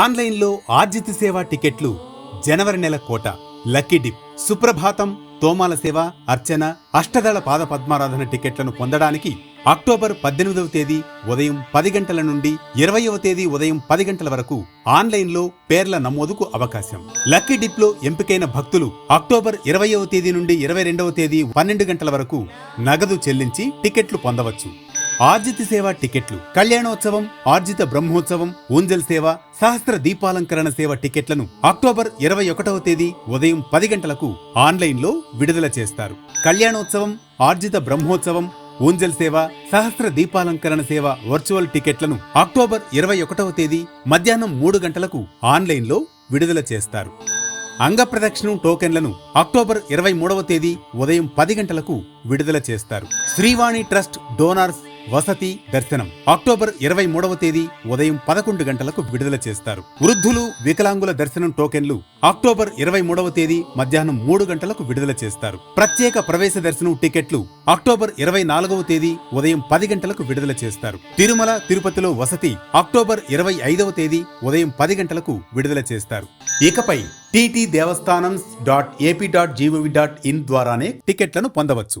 ఆన్లైన్లో ఆర్జిత సేవ టికెట్లు జనవరి నెల కోట. Lucky dip. సుప్రభాతం తోమాల సేవ అర్చన అష్టదళ పాద పద్మారాధన టికెట్లను పొందడానికి అక్టోబర్ పద్దెనిమిదవ తేదీ ఉదయం పది గంటల నుండి ఇరవయవ తేదీ ఉదయం పది గంటల వరకు ఆన్లైన్లో పేర్ల నమోదుకు అవకాశం. లక్కీ డిప్లో ఎంపికైన భక్తులు అక్టోబర్ ఇరవయవ తేదీ నుండి ఇరవై రెండవ తేదీ పన్నెండు గంటల వరకు నగదు చెల్లించి టికెట్లు పొందవచ్చు. ఆర్జిత సేవ టికెట్లు కళ్యాణోత్సవం ఆర్జిత బ్రహ్మోత్సవం ఊంజల్ సేవ సహస్ర దీపాలంకరణ సేవ టికెట్లను అక్టోబర్ ఇరవై ఒకటవ తేదీ ఉదయం పది గంటలకు ఆన్లైన్లో విడుదల చేస్తారు. కళ్యాణోత్సవం ఆర్జిత బ్రహ్మోత్సవం ఊంజల్ సేవ సహస్ర దీపాలంకరణ సేవ వర్చువల్ టికెట్లను అక్టోబర్ ఇరవై ఒకటవ తేదీ మధ్యాహ్నం మూడు గంటలకు ఆన్లైన్లో విడుదల చేస్తారు. అంగప్రదక్షిణం టోకెన్లను అక్టోబర్ ఇరవై మూడవ తేదీ ఉదయం పది గంటలకు విడుదల చేస్తారు. శ్రీవాణి ట్రస్ట్ డోనార్స్ వసతి దర్శనం అక్టోబర్ ఇరవై మూడవ తేదీ ఉదయం పదకొండు గంటలకు విడుదల చేస్తారు. వృద్ధులు వికలాంగుల దర్శనం టోకెన్లు అక్టోబర్ ఇరవై మూడవ తేదీ మధ్యాహ్నం మూడు గంటలకు విడుదల చేస్తారు. ప్రత్యేక ప్రవేశ దర్శనం టికెట్లు అక్టోబర్ ఇరవై నాలుగవ తేదీ ఉదయం పది గంటలకు విడుదల చేస్తారు. తిరుమల తిరుపతిలో వసతి అక్టోబర్ ఇరవై ఐదవ తేదీ ఉదయం పది గంటలకు విడుదల చేస్తారు. ఇకపై TT Devasthanam dot AP dot G O V dot in ద్వారానే టికెట్లను పొందవచ్చు.